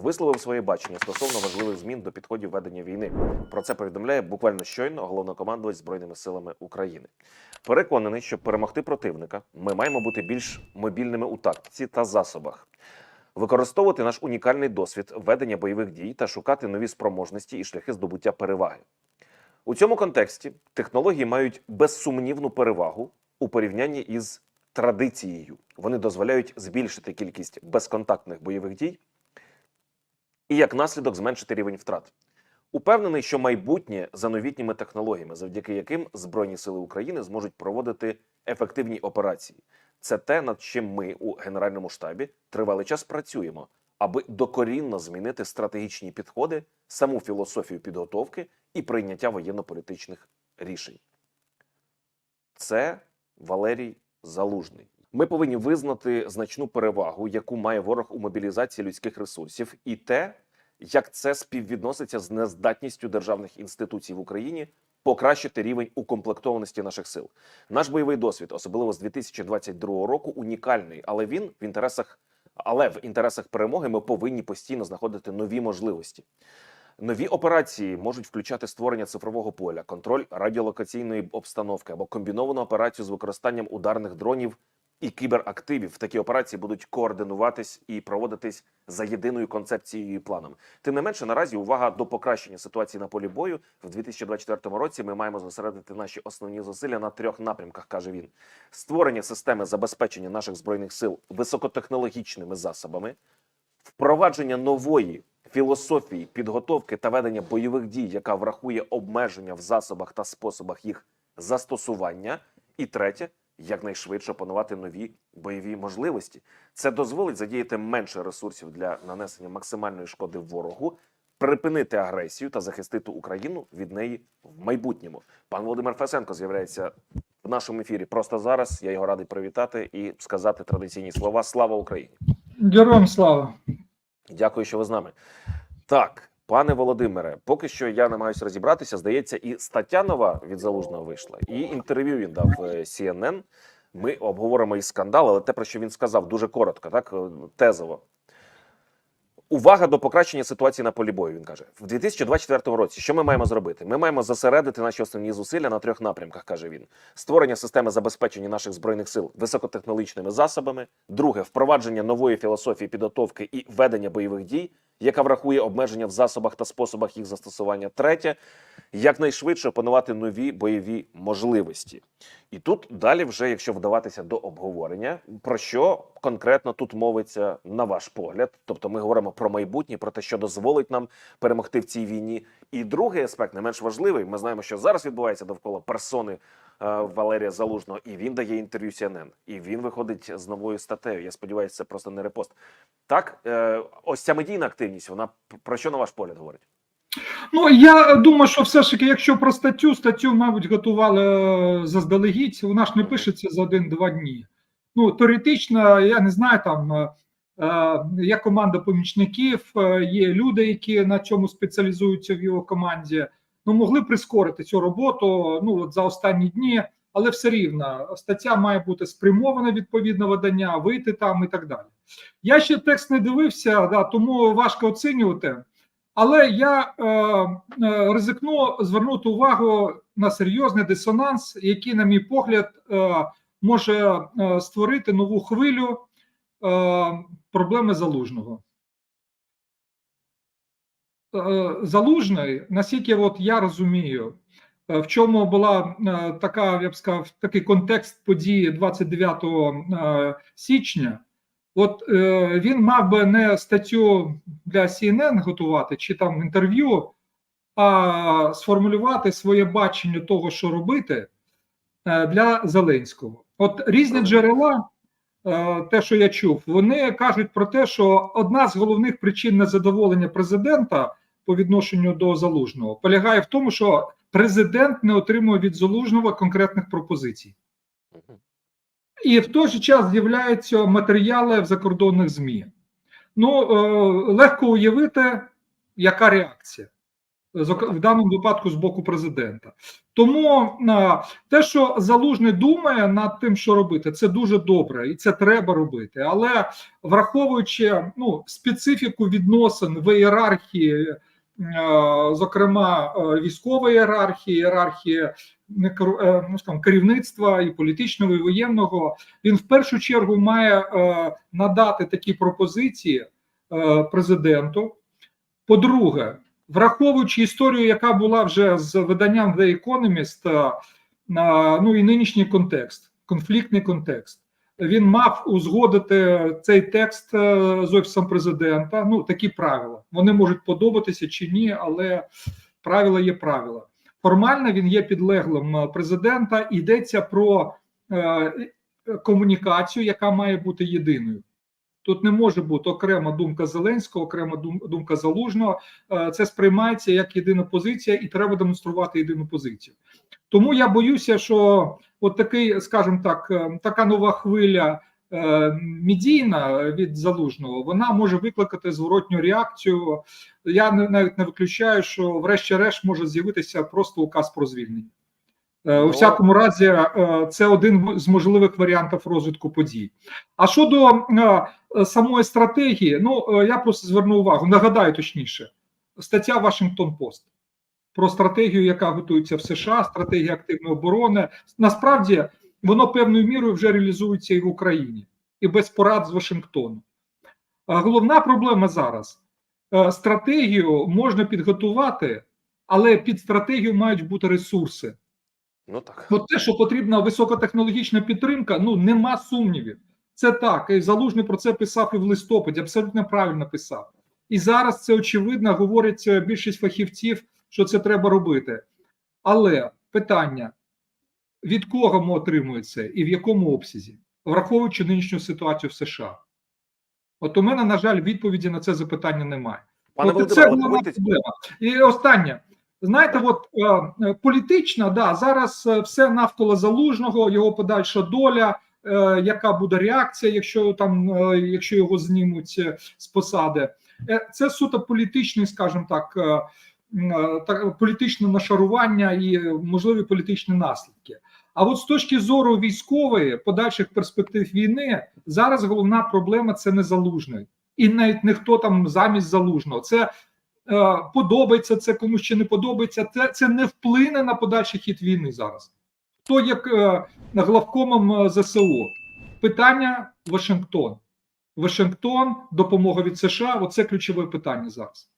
висловив своє бачення стосовно важливих змін до підходів ведення війни. Про це повідомляє буквально щойно головнокомандувач збройними силами України. Переконаний, що перемогти противника ми маємо бути більш мобільними у тактиці та засобах. Використовувати наш унікальний досвід ведення бойових дій та шукати нові спроможності і шляхи здобуття переваги. У цьому контексті технології мають безсумнівну перевагу у порівнянні із традицією. Вони дозволяють збільшити кількість безконтактних бойових дій і як наслідок зменшити рівень втрат. Упевнений, що майбутнє за новітніми технологіями, завдяки яким Збройні сили України зможуть проводити ефективні операції. Це те, над чим ми у Генеральному штабі тривалий час працюємо, аби докорінно змінити стратегічні підходи, саму філософію підготовки і прийняття воєнно-політичних рішень. Це Валерій Залужний. Ми повинні визнати значну перевагу, яку має ворог у мобілізації людських ресурсів, і те, як це співвідноситься з нездатністю державних інституцій в Україні покращити рівень укомплектованості наших сил. Наш бойовий досвід, особливо з 2022 року, унікальний, але він в інтересах, але в інтересах перемоги ми повинні постійно знаходити нові можливості. Нові операції можуть включати створення цифрового поля, контроль радіолокаційної обстановки або комбіновану операцію з використанням ударних дронів і кіберактивів. Такі операції будуть координуватись і проводитись за єдиною концепцією і планом. Тим не менше, наразі увага до покращення ситуації на полі бою в 2024 році. Ми маємо зосередити наші основні зусилля на трьох напрямках, каже він: створення системи забезпечення наших збройних сил високотехнологічними засобами, впровадження нової філософії підготовки та ведення бойових дій, яка врахує обмеження в засобах та способах їх застосування, і третє якнайшвидше опанувати нові бойові можливості. Це дозволить задіяти менше ресурсів для нанесення максимальної шкоди ворогу, припинити агресію та захистити Україну від неї в майбутньому. Пан Володимир Фесенко з'являється в нашому ефірі просто зараз. Я його радий привітати і сказати традиційні слова. Слава Україні! Героям слава. Дякую, що ви з нами. Так, пане Володимире, поки що я намагаюся розібратися. Здається, і стаття нова від залужного вийшла, і інтерв'ю він дав е, CNN. Ми обговоримо і скандал, але те, про що він сказав, дуже коротко, так е, тезово. Увага до покращення ситуації на полі бою. Він каже, в 2024 році. Що ми маємо зробити? Ми маємо зосередити наші основні зусилля на трьох напрямках, каже він: створення системи забезпечення наших збройних сил високотехнологічними засобами. Друге впровадження нової філософії підготовки і ведення бойових дій, яка врахує обмеження в засобах та способах їх застосування. Третє якнайшвидше опанувати нові бойові можливості. І тут далі, вже якщо вдаватися до обговорення, про що конкретно тут мовиться на ваш погляд? Тобто, ми говоримо про майбутнє, про те, що дозволить нам перемогти в цій війні. І другий аспект, не менш важливий, ми знаємо, що зараз відбувається довкола персони е, Валерія Залужного, і він дає інтерв'ю CNN, і він виходить з новою статтею. Я сподіваюся, це просто не репост. Так, е, ось ця медійна активність, вона про що на ваш погляд говорить? Ну я думаю, що все ж таки, якщо про статтю, статтю, мабуть, готували е, заздалегідь, вона ж не пишеться за один-два дні. Ну, теоретично, я не знаю, там е, є команда помічників, е, є люди, які на цьому спеціалізуються в його команді. Ну, могли прискорити цю роботу ну, от за останні дні, але все рівно стаття має бути спрямована відповідно видання, вийти там і так далі. Я ще текст не дивився, да, тому важко оцінювати. Але я е, е, ризикну звернути увагу на серйозний дисонанс, який, на мій погляд, е, може е, створити нову хвилю е, проблеми залужного. Е, залужний, наскільки от я розумію, е, в чому була е, така, я б сказав, такий контекст події 29 е, січня. От е, він мав би не статтю для CNN готувати чи там інтерв'ю, а сформулювати своє бачення того, що робити е, для Зеленського. От різні джерела, е, те, що я чув, вони кажуть про те, що одна з головних причин незадоволення президента по відношенню до залужного полягає в тому, що президент не отримує від залужного конкретних пропозицій. І в той же час з'являються матеріали в закордонних ЗМІ. Ну, е, легко уявити, яка реакція. В даному випадку з боку президента. Тому те, що залужний думає над тим, що робити, це дуже добре, і це треба робити. Але враховуючи ну, специфіку відносин в ієрархії, зокрема військової ієрархії, ієрархії е, ну, скажімо, керівництва і політичного, і воєнного, він в першу чергу має надати такі пропозиції президенту. По-друге, враховуючи історію, яка була вже з виданням The Economist, е, ну і нинішній контекст, конфліктний контекст. Він мав узгодити цей текст е, з офісом президента. Ну такі правила. Вони можуть подобатися чи ні, але правила є правила. Формально він є підлеглим е, президента. Йдеться про комунікацію, яка має бути єдиною. Тут не може бути окрема думка Зеленського, окрема думка Залужного. Е, Це сприймається як єдина позиція, і треба демонструвати єдину позицію. Тому я боюся, що от такий, скажімо так, е, така нова хвиля е, медійна від залужного, вона може викликати зворотню реакцію. Я навіть не виключаю, що врешті-решт може з'явитися просто указ про звільнення. Е, У Ну. всякому разі, е, це один з можливих варіантів розвитку подій. А щодо е, самої стратегії, ну я просто зверну увагу, нагадаю точніше, стаття Вашингтон Пост про стратегію, яка готується в США, стратегія активної оборони. Насправді воно певною мірою вже реалізується і в Україні, і без порад з Вашингтону. Головна проблема зараз: стратегію можна підготувати, але під стратегію мають бути ресурси. Ну так. От те, що потрібна високотехнологічна підтримка, ну нема сумнівів. Це так. І Залужний про це писав і в листопаді, абсолютно правильно писав. І зараз це очевидно говорить е, більшість фахівців, що це треба робити. Але питання: від кого ми отримуємо це і в якому обсязі, враховуючи нинішню ситуацію в США? От у мене, на жаль, відповіді на це запитання немає. Пане От це Володимире, головна проблема. І останнє. Знаєте, от е, е, політично, да, зараз е, все навколо залужного, його подальша доля, е, яка буде реакція, якщо там, е, якщо його знімуть е, з посади. Е, це суто політичний, скажімо так, е, е, політичне нашарування і можливі політичні наслідки. А от з точки зору військової подальших перспектив війни, зараз головна проблема це не залужний. І навіть не хто там замість залужного. Це подобається це комусь чи не подобається. Це, це не вплине на подальший хід війни зараз. Хто як е, главкомом е, ЗСУ? Питання Вашингтон. Вашингтон, допомога від США оце ключове питання зараз.